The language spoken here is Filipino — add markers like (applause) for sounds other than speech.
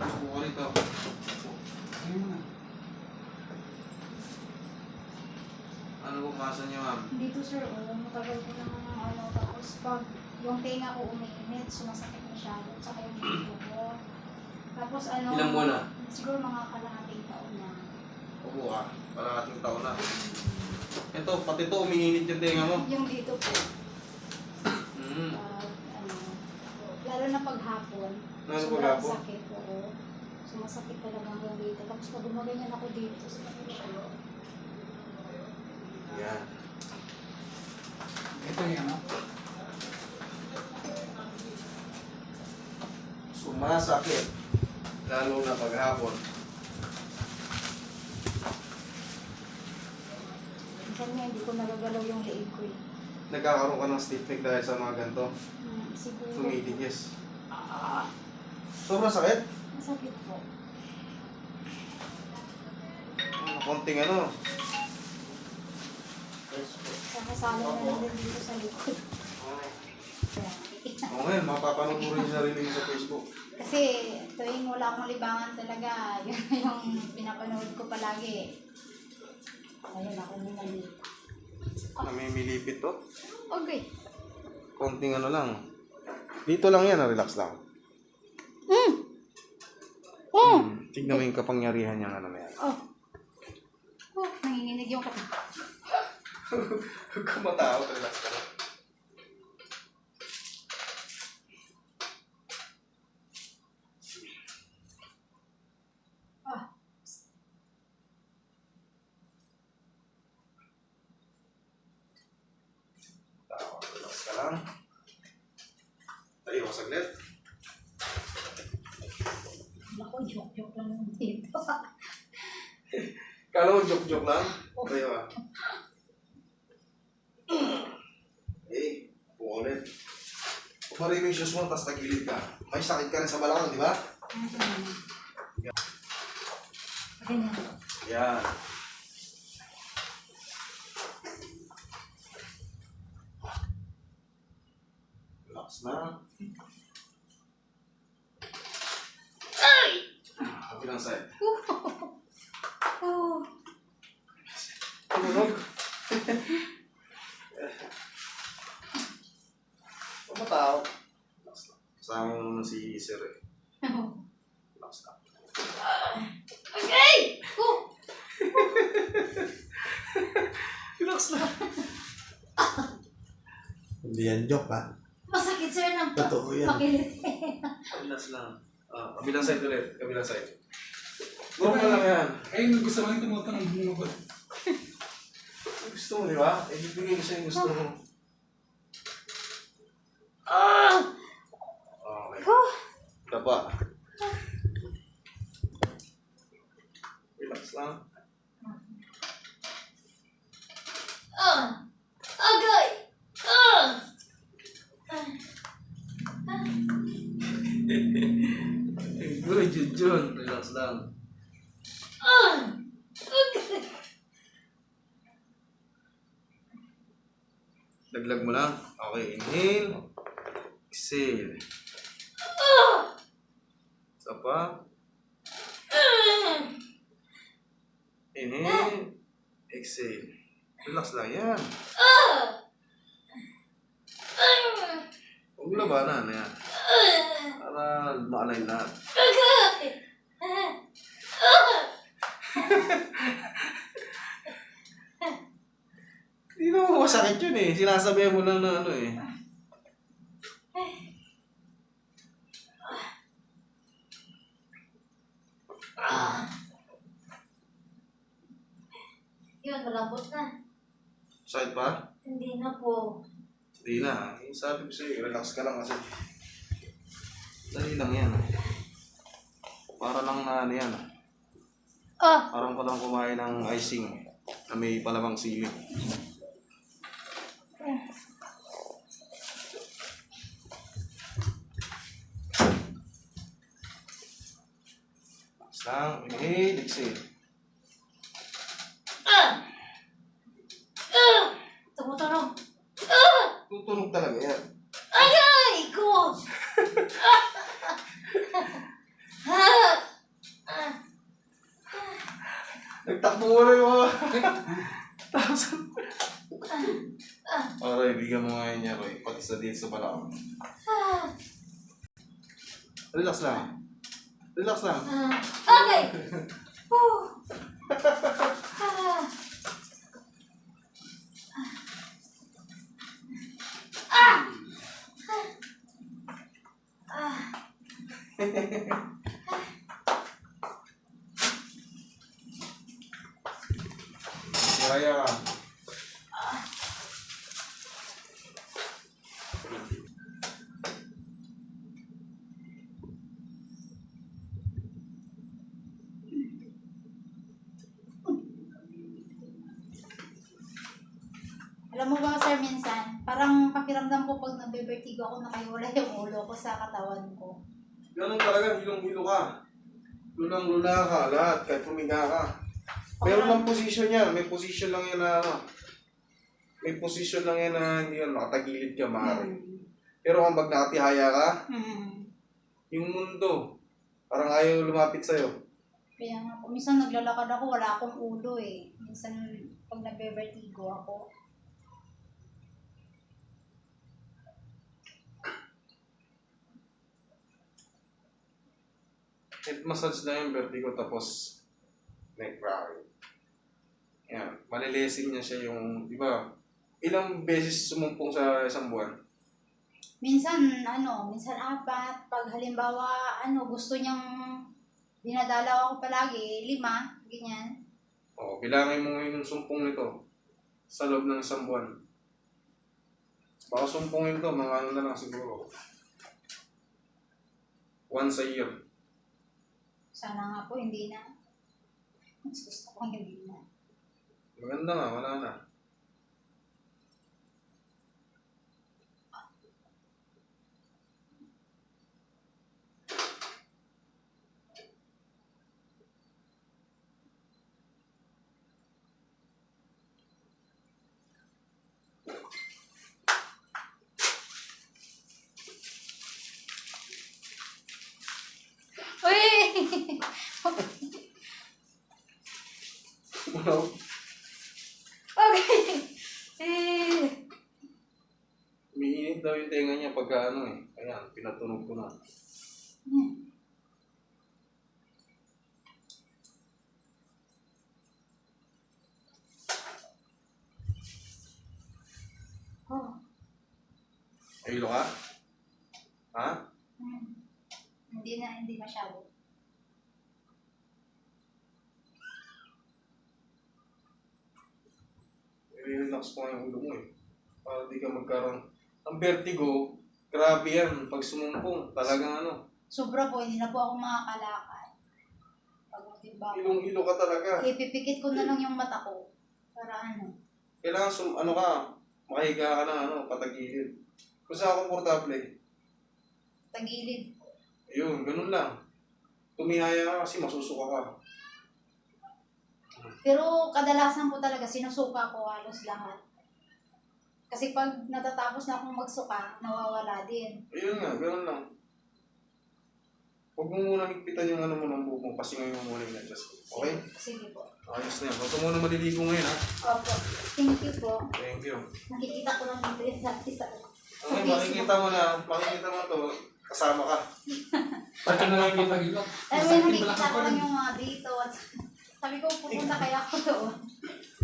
Buko rito. Ano bukmasan niyo, ma'am? Dito sir, oh, matagal ko na ng ano, tapos pag yung tenga ko umiinit, sumasakit masyado, tsaka yung dito ko. Tapos ano, Ilang buwan na? siguro mga kalahating taon na. Upo ka. Palating taon na. Ito, pati ito umiinit yung tenga mo. Yung dito po, Mm. pag ano, lalo na pag hapon, Ano pag sobrang hapon? sakit, oo. Sumasakit talaga hanggang dito. Tapos pag gumaganyan ako dito, sa Yan. Ito yung ano? Sumasakit. Lalo na paghapon. minsan nga hindi ko nagagalaw yung leeg ko eh. Nagkakaroon ka ng stiff neck dahil sa mga ganito. Hmm, siguro. Tumitigis. Sobrang sakit. Masakit po. Ano, Konting ano. Kakasalo na lang din dito sa likod. Kaya, Oo ngayon, mapapanood mo rin yung sarili mo sa Facebook. Kasi tuwing wala akong libangan talaga, (laughs) yun yung pinapanood ko palagi. Ayun ako minali. Namimilipit to. Okay. Konting ano lang. Dito lang yan, ah, relax lang. Oh! Hmm. Tignan mo yung kapangyarihan niyang ano na yan. Oh. Oh, nanginginig yung katawan. (laughs) Huwag ka matao, relax ka lang. Ah. Tama, relax ka lang. Tayo ka saglit. Ako, joke-joke lang (laughs) dito. Kala mo joke-joke lang? Tayo ka. Eh, buko ulit. Pumari mo yung shoes mo, tapos tagilid ka. May sakit ka rin sa balakang, di ba? Ganyan. Yan. Relax na. Ay! Kabilang side. Oh. Tumunog. Pumatao. Lang. Kasama mo naman si Sir eh. Relax lang. Okay! Oh! Relax lang. Hindi yan joke ha. Masakit sir ng Totoo yan. pakilit. Relax lang. Ah, kabilang side ulit. Kabilang side. Normal lang yan. Ayun, gusto lang tumutang ng bumabot. Gusto mo, di ba? Eh, bibigay ko sa'yo yung gusto mo. Ah! Okay. Oh! Tapa. Relax lang. Ah! Agay! Ah! (laughs) Good, Junjun. Relax lang. Ah! Agay! Laglag mo lang. Okay, inhale. Exhale. Isa pa. Inhale. Exhale. Relax lang yan. Huwag labanan. Ayan. Ah! Para ma-align lahat. (laughs) (laughs) Agay! Ah! Ah! Hindi naman masakit yun eh. Sinasabihan mo lang na ano eh. Yun, malambot na. Sakit pa? Hindi na po. Hindi na. Eh, Sabi ko sa'yo, relax ka lang kasi. Dali lang yan. Para lang na ano yan. Ah! Parang pa lang kumain ng icing na may palamang sili. Tutunog talaga yan. Ay, ay! Ko! Nagtakbo mo na yung mga... Tapos... Aray, bigyan mo ngayon niya, Roy. Pati sa din sa balakang. Relax lang. Relax lang. Okay! Kaya ka. Alam mo ba, sir, minsan, parang pakiramdam ko pag nabibertigo ako, nakaiwala yung ulo ko sa katawan ko. Ganun talaga, hilong-hilo ka. Lulang-lula ka, lahat, kahit pumiga ka. Meron lang position yan, may position lang yan na ano. May position lang yan na hindi yan, nakatagilid ka, maaari. Pero kung pag nakatihaya ka, Hmm. yung mundo, parang ayaw lumapit sa'yo. Kaya nga po, minsan naglalakad ako, wala akong ulo eh. Minsan, pag nabibertigo ako, Head massage na yung vertigo tapos neck rocking. Yan, malilesing niya siya yung, di ba, ilang beses sumumpong sa isang buwan? minsan, ano, minsan apat. Pag halimbawa, ano, gusto niyang dinadalaw ako palagi, lima, ganyan. O, bilangin mo yung sumpong nito sa loob ng isang buwan. Baka sumpongin to, mga ano na lang siguro. Once a year. Sana nga po, hindi na. Mas gusto ko hindi na. Maganda nga, wala na. Ano? okay! (laughs) Eh, Umiinit daw yung tenga niya pagka ano eh. Ayan, pinatunog ko na. oh. Aylo ka? Ha? Hmm. Hindi na, hindi masyado. I-relax ko yung ulo mo eh. Para di ka magkaroon. Ang vertigo, grabe yan. Pag sumumpong, talagang ano. Sobra po, hindi na po ako makakalakad. Pag ko. Ilong-ilo ka talaga. Ipipikit ko na lang yung mata ko. Para ano. Kailangan sum, ano ka, makahiga ka na ano, patagilid. Kung saan komportable, Tagilid. ayun, ganun lang. Tumihaya ka kasi masusuka ka. Pero kadalasan po talaga sinusuka ko halos lahat. Kasi pag natatapos na akong magsuka, nawawala din. Ayun nga, ganun lang. Huwag mo muna higpitan yung ano mo ng buhok mo, pasingoy mo muna yung adjust. Okay? Sige po. Ayos na yan. Huwag ka muna maliligo ngayon ha. Opo. Thank you po. Thank you. Nakikita ko lang dito yung dati sa Okay, makikita mo na, makikita mo to, kasama ka. Pati na lang kita gila. Ay, may nakikita ko lang yung mga dito. At sabi ko, pupunta kaya ako doon. (laughs)